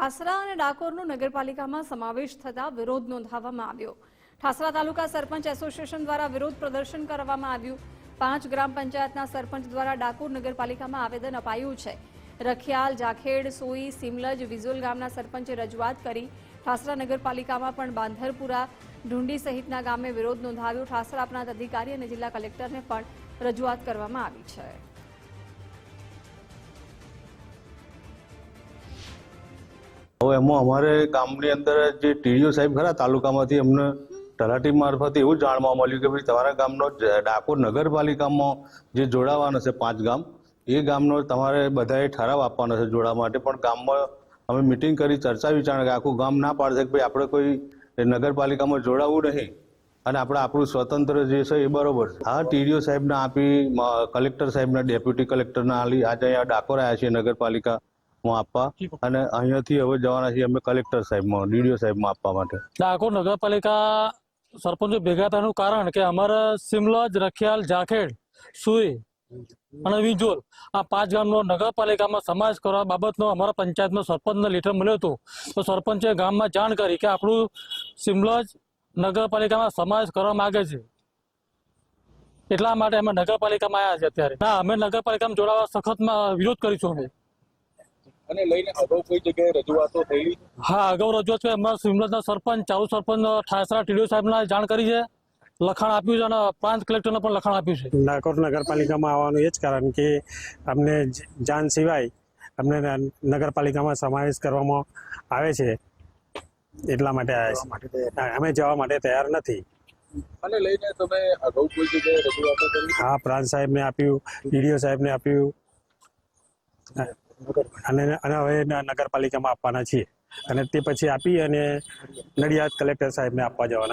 ઠાસરા અને ડાકોરનો નગરપાલિકામાં સમાવેશ થતા વિરોધ નોંધાવવામાં આવ્યો. ઠાસરા તાલુકા સરપંચ એસોસિએશન દ્વારા વિરોધ પ્રદર્શન કરવામાં આવ્યું. પાંચ ગ્રામ પંચાયતના સરપંચ દ્વારા ડાકોર નગરપાલિકામાં આવેદન અપાયું છે. રખિયાલ, જાખેડ, સોઈ, સિમલજ, વિઝોલ ગામના સરપંચે રજૂઆત કરી ઠાસરા નગરપાલિકામાં પણ બાંધરપુરા, ઢુંડી સહિતના ગામે વિરોધ નોંધાવ્યો. ઠાસરા પ્રાંત અધિકારી અને જિલ્લા કલેક્ટરને પણ રજૂઆત કરવામાં આવી છે. હવે એમાં અમારે ગામની અંદર જે ટીડીઓ સાહેબ ખરા, તાલુકામાંથી અમને તલાટી મારફતે એવું જાણવા મળ્યું કે ભાઈ તમારા ગામનો ડાકોર નગરપાલિકામાં જે જોડાવાના છે પાંચ ગામ, એ ગામનો તમારે બધાએ ઠરાવ આપવાનો છે જોડાવા માટે. પણ ગામમાં અમે મિટિંગ કરી, ચર્ચા વિચારણા કે આખું ગામ ના પાડશે કે ભાઈ આપણે કોઈ નગરપાલિકામાં જોડાવવું નહીં. અને આપણે, આપણું સ્વતંત્ર જે છે એ બરોબર છે. હા, ટીડીઓ સાહેબને આપી કલેક્ટર સાહેબના, ડેપ્યુટી કલેક્ટરને આલી આજે અહીંયા ડાકોર આવ્યા છીએ નગરપાલિકામાં આપવા. અને અહીંયાથી હવે જવાના છીએ અમે કલેક્ટર સાહેબમાં, ડીડીઓ સાહેબમાં આપવા માટે. ડાકોર નગરપાલિકા સરપંચો ભેગા થવાનું કારણ કે અમારા સિમલજ રખિયાલ જાખેડ સુઈ અને વિજોલ આ પાંચ ગામનો નગરપાલિકામાં સમાજ કરવા બાબતનો અમારા પંચાયતનો સરપંચને લેટર મળ્યો હતો. તો સરપંચે ગામમાં જાણ કરી કે આપણું સિમલજ નગરપાલિકામાં સમાજ કરવા માગે છે. એટલા માટે અમે નગરપાલિકામાં આવ્યા છે અત્યારે. ના, અમે નગરપાલિકામાં જોડાવા સખતમાં વિરોધ કરીશું અમે. અને લઈને અગાઉ કોઈ જગ્યાએ રજૂઆતો થયેલી હા અગાઉ રજૂઆત છે. અમારા સિમલજના સરપંચ ચાલુ સરપંચ ઠાસરા ટીડીઓ સાહેબના જાણ કરી છે. લખાણ આપ્યું છે અને પ્રાંત કલેક્ટરને પણ લખાણ આપ્યું છે. ડાકોર નગરપાલિકામાં આવવાનું એ જ કારણ કે અમને જાન જાણ સિવાય અમને નગરપાલિકામાં સમાવેશ કરવામાં આવે છે. એટલા માટે આવ્યા છે. અમે જવા માટે તૈયાર નથી. અને લઈને તમે અગાઉ કોઈ જગ્યાએ રજૂઆતો કરી? હા પ્રાંત સાહેબને આપ્યું ડીડીઓ સાહેબને આપ્યું. અને અને હવે નગરપાલિકામાં આપવાના છીએ. અને તે પછી આપી અને નડિયાદ કલેક્ટર સાહેબને આપવા જવાના